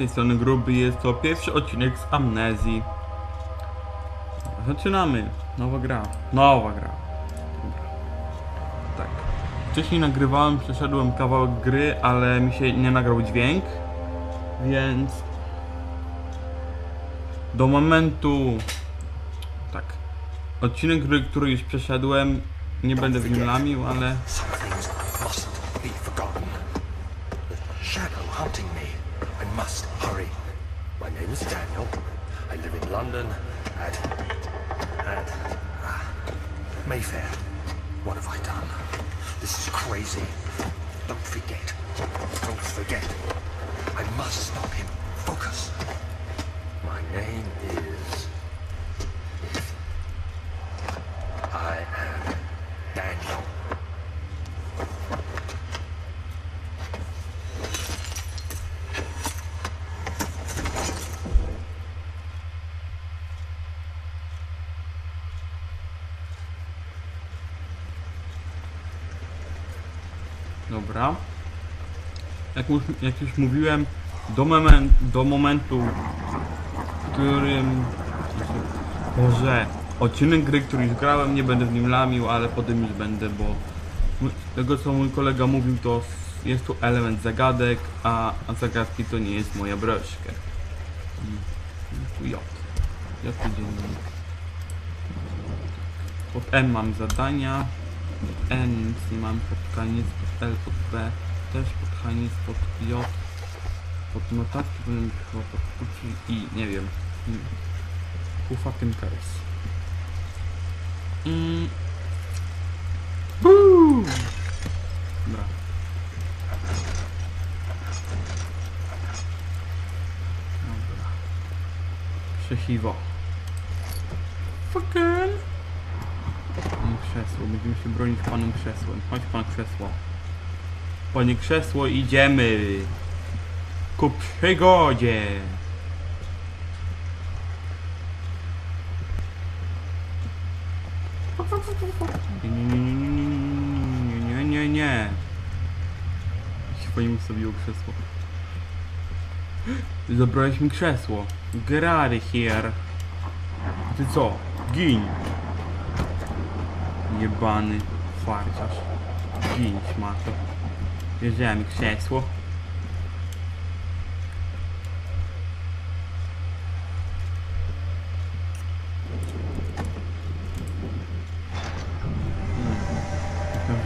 Tej strony Gruby, jest to pierwszy odcinek z Amnezji. Zaczynamy. Nowa gra. Nowa gra. Tak. Wcześniej nagrywałem, przeszedłem kawałek gry, ale mi się nie nagrał dźwięk. Więc... Do momentu... Tak. Odcinek gry, który już przeszedłem, nie będę w nim lamił, ale... Shadow hunting me. I must hurry. My name is Daniel. I live in London at at ah, Mayfair. What have I done? This is crazy. Don't forget. Don't forget. I must stop him. Focus. My name is. Dobra. Jak, już- jak już mówiłem, do, do momentu, w którym... Boże, odcinek gry, który już grałem, nie będę w nim lamił, ale potem już będę, bo z tego co mój kolega mówił, to jest tu element zagadek, a, a zagadki to nie jest moja broszka. Tu J. J dziennik. Pod M mam zadania, N nic nie mam, pod K pod L, pod B też, pod H pod J, pod notatki być chyba pod czy I, nie wiem. Who fucking cares? Mm. Buu! Dobra. Dobra. Przesiwo. Fucking! Krzesło, będziemy się bronić panem krzesłem. Chodź pan krzesło. Panie krzesło, idziemy! Ku przygodzie! Nie, nie, nie, nie, nie, nie, nie, nie. Pani ustawiło krzesło. Zabrałeś mi krzesło. Get out of here. Ty co? Gin. Jebany farciarz. Gin, szmato. Bierzemy krzesło. Hmm. Muszę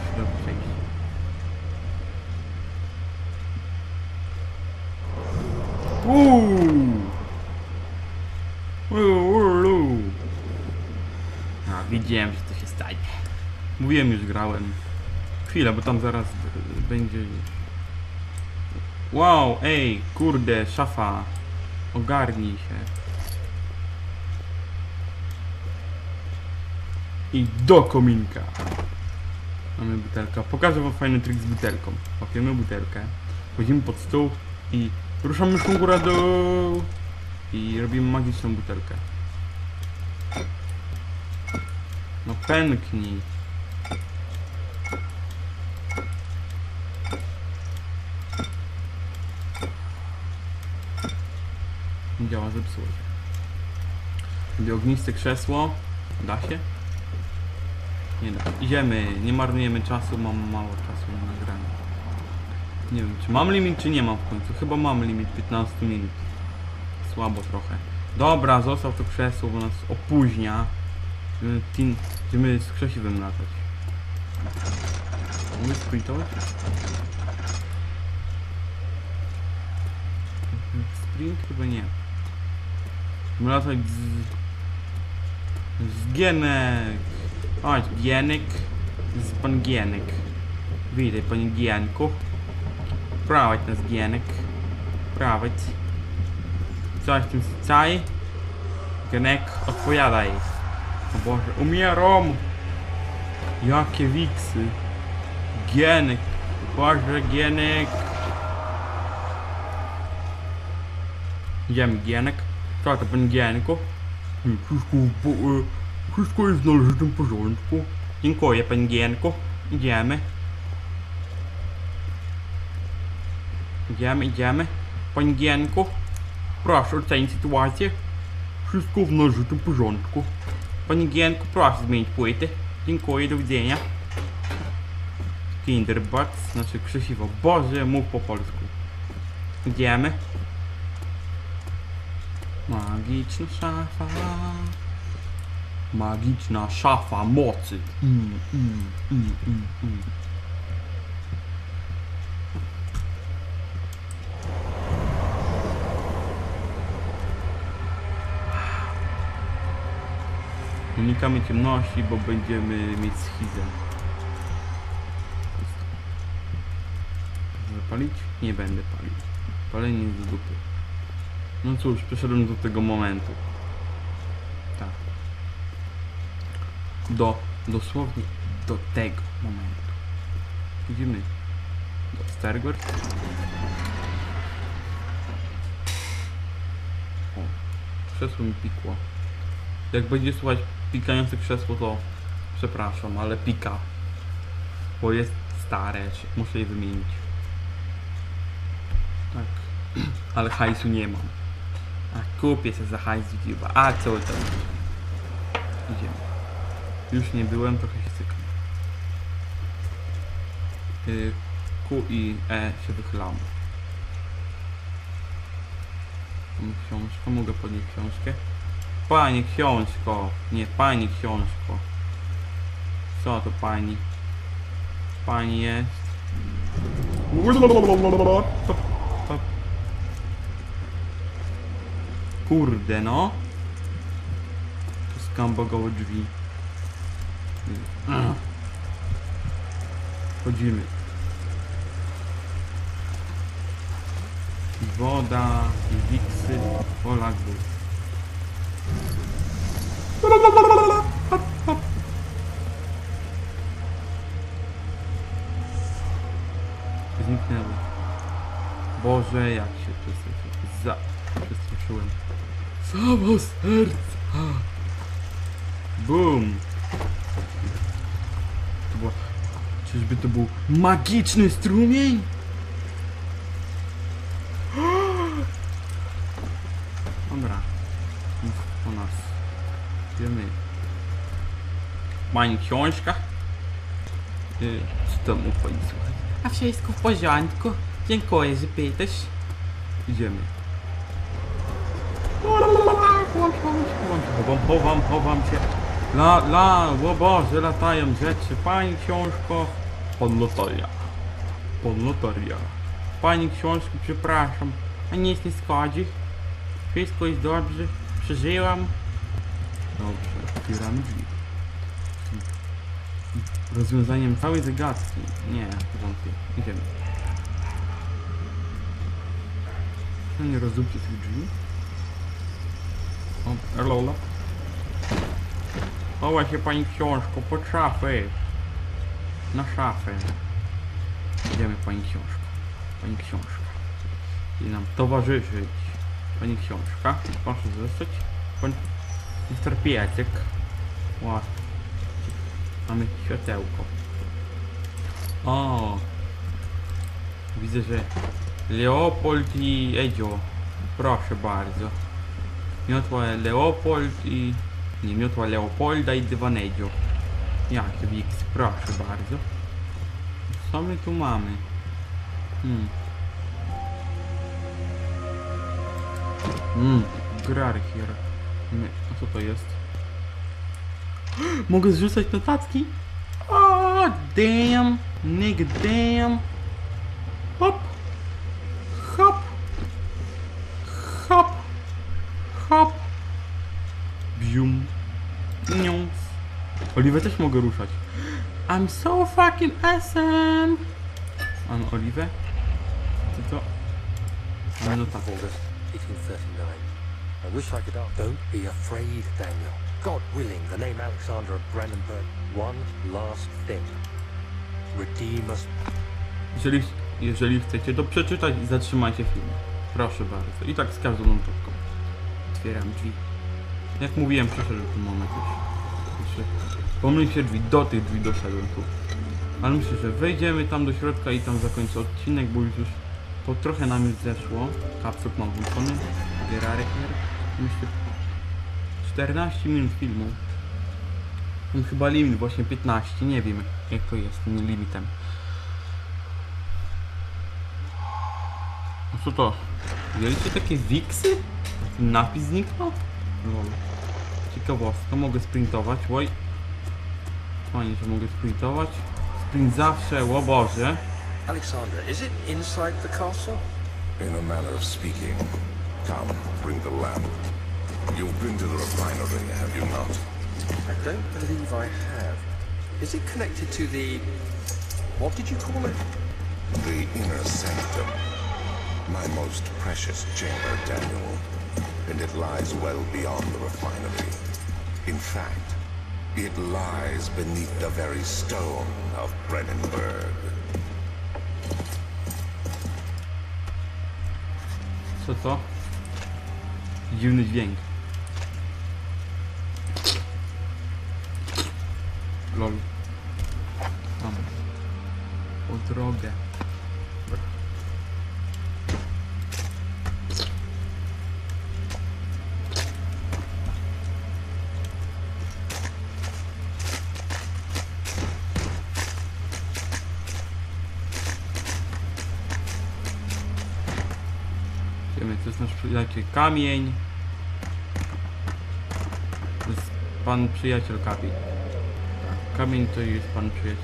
się dobrze przejść. Uuu! Uuu! A, wiedziałem, że to się. Mówiłem, już grałem. Chwila, bo tam zaraz b- będzie... Wow, ej, kurde, szafa. Ogarnij się. I do kominka. Mamy butelkę. Pokażę wam fajny trik z butelką. Łapiemy butelkę, wchodzimy pod stół i ruszamy myszką górę dół i robimy magiczną butelkę. No pęknij. Się. Robię ogniste krzesło. Da się? Nie da. Idziemy, nie marnujemy czasu, mam mało czasu na nagranie. Nie wiem, czy mam limit, czy nie mam w końcu. Chyba mam limit 15 minut. Słabo trochę. Dobra, zostaw to krzesło, bo nas opóźnia. Będziemy z krzesiwem latać. Mogę sprintować? Sprint? Chyba nie. Latać z... Z Gienek. Chodź, Gienek. Z pan Gienek. Witaj, panie Gienku. Prowadź nas, Gienek. Prowadź. Coś tym caj. Gienek, odpowiadaj. O Boże, umieram! Jakie wiksy. Gienek. Boże, Gienek. Idziemy, Gienek. Co to, pan Gienku? Hmm, Wszystko, e, wszystko jest w należytym porządku. Dziękuję, panie Gienku. Idziemy. Idziemy, idziemy. Panie Gienku, proszę ocenić sytuację. Wszystko w należytym porządku. Panie Gienku, proszę zmienić płyty. Dziękuję, do widzenia. Kinderbugs, znaczy krzesiwo. Boże, mów po polsku. Idziemy. Magiczna szafa. Magiczna szafa mocy. Mm, mm, mm, mm, mm. Unikamy ciemności, bo będziemy mieć schizę. Zapalić? Nie będę palił. Palenie jest z dupy. No cóż, przeszedłem do tego momentu. Tak. Do, dosłownie do tego momentu. Idziemy do Stargard. O, krzesło mi pikło. Jak będzie słuchać pikające krzesło, to przepraszam, ale pika. Bo jest stare, muszę je wymienić. Tak. Ale hajsu nie mam. A kupię się za hajs YouTube'a. A co tam? Idziemy. Już nie byłem, trochę się cykam. Y, Q i E się wychylam. Mam książkę, mogę podnieść książkę. Pani książko, nie pani książko. Co to pani? Pani jest. Kurde no. To skambogowe drzwi. Chodzimy. Woda, wiksy, polak był. Zniknęło. Boże, jak Samo serca. Boom. To była... Czyżby to był magiczny strumień? Dobra. Nic po nas. Wiemy. Pani książka? Y, Co tam u pani słuchaj? A wszystko w porządku. Dziękuję, że pytasz. Idziemy. Chowam, chowam, chowam się. La, la, o Boże, latają rzeczy. Pani książko. Pan loteria. Pani książko, przepraszam. A nic nie szkodzi. Wszystko jest dobrze. Przeżyłam. Dobrze, otwieramy drzwi. Rozwiązaniem całej zagadki. Nie, wątpię. Idziemy. No nie rozdupcie tych drzwi. O, Lola. Chowa się pani książko pod szafę. Na szafę. Idziemy pani książko. Pani książka. I nam towarzyszyć. Pani książka. Proszę zostać. Pan Mister Piecek. Ła. Mamy światełko. O. Widzę, że Leopold i Edzio. Proszę bardzo. Miotła Leopold i... Nie, miotła Leopolda i dywan Edzio. Jakie Wix, proszę bardzo. Co my tu mamy? Hmm. Hmm, Grarchier. A co to jest? Mogę zrzucać notatki? O, damn, nigga, damn. Hop, hop, hop. Bium, niąc. Oliwę też mogę ruszać. I'm so fucking awesome. Mam Oliwę? Co to? Notatkę. August 1839. I wish I could ask. Don't be afraid, Daniel. God willing, the name Alexander of Brandenburg. One last thing. Redeem us. Jeżeli, jeżeli chcecie, to przeczytać i zatrzymajcie film. Proszę bardzo. I tak z każdą notatką. Otwieram drzwi. Jak mówiłem, przeszedłem ten moment już. Pomylił się drzwi, do tych drzwi doszedłem tu. Ale myślę, że wejdziemy tam do środka i tam zakończę odcinek, bo już, już po trochę nam już zeszło. Kapsuk mam włączony. Gerarek. Myślę 14 minut filmu. Mam chyba limit, właśnie 15, nie wiem jak to jest z tym limitem. Co to? Widzieliście takie wiksy? Napis zniknął? Lol. Ciekawostka, mogę sprintować, oj. Fajnie, że mogę sprintować. Sprint zawsze, o Boże. Alexander, is it inside the castle? In a manner of speaking. Come, bring the lamp. You've been to the refinery, have you not? I don't believe I have. Is it connected to the. What did you call it? The inner sanctum. My most precious chamber, Daniel. And it lies well beyond the refinery. In fact, it lies beneath the very stone of Brennenburg. Co to? Dziwny dźwięk. Lol. Tam. O drogę. Przyjaciel kamień. To jest pan przyjaciel kamień. Tak, Kamień to jest pan przyjaciel.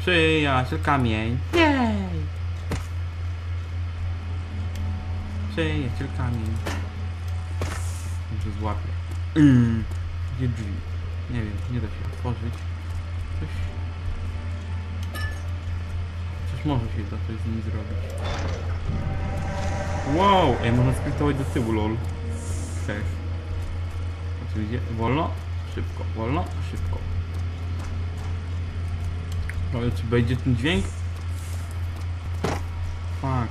Przyjaciel kamień. Jej! Przyjaciel kamień. Może złapię. Gdzie drzwi? Nie wiem, nie da się otworzyć. Coś... Coś może się da coś z nim zrobić. Wow! Ej, można skrytować do tyłu, lol. Cześć. Oczywiście, wolno, szybko, wolno, szybko. Ale czy wejdzie ten dźwięk? Fuck.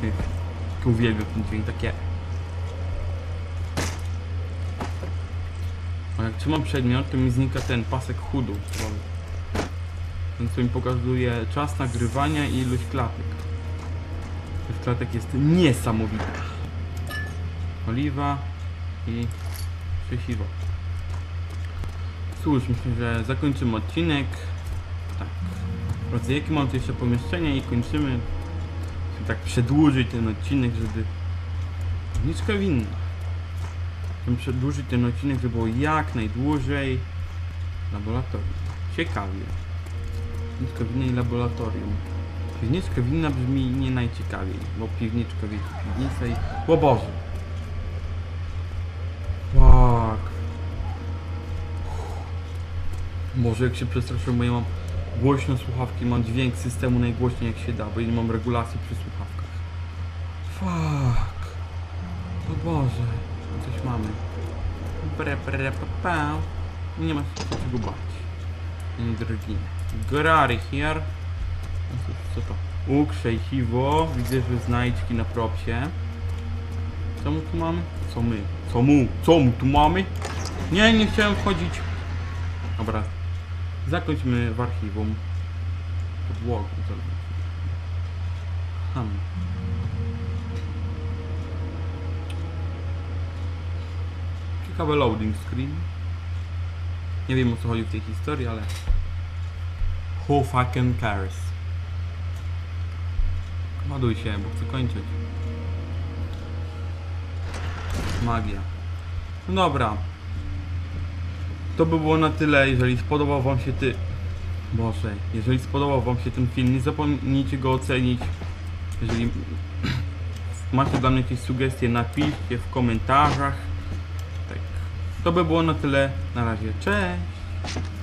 Ty, tak uwielbiam ten dźwięk, takie... A jak trzymam przedmiot, to mi znika ten pasek chudu. Ten co mi pokazuje czas nagrywania i ilość klatek. Klatek jest niesamowita. Oliwa i krzesiwo. Cóż, myślę, że zakończymy odcinek. Tak. Sprawdzę jakie mam tu jeszcze pomieszczenia i kończymy. Chcę tak przedłużyć ten odcinek, żeby... Niczka winna. Chcę przedłużyć ten odcinek, żeby było jak najdłużej. Laboratorium. Ciekawie. Piwniczka winna i laboratorium. Piwniczka winna brzmi nie najciekawiej, bo piwniczka wiecie, piwnica i... O Boże! Fuck. Może jak się przestraszyłem, bo ja mam głośno słuchawki, mam dźwięk systemu najgłośniej jak się da, bo ja nie mam regulacji przy słuchawkach. Fuck. O Boże. Coś mamy. Bre, bre, pa, pa. Nie ma się czego bać. Mój drogi. Grary here. Co to? Łuk, siwo. Widzę, że znajdźki na propsie. Co my tu mamy? Co my? Co mu? Co mu tu mamy? Nie, nie chciałem wchodzić. Dobra. Zakończmy w archiwum. Podłogę zrobić. Ciekawe loading screen. Nie wiem o co chodzi w tej historii, ale... Who fucking cares? Ładuj się, bo chcę kończyć. Magia. No dobra. To by było na tyle, jeżeli spodobał wam się ty... Boże, jeżeli spodobał wam się ten film, nie zapomnijcie go ocenić. Jeżeli macie dla mnie jakieś sugestie, napiszcie w komentarzach. Tak. To by było na tyle. Na razie. Cześć!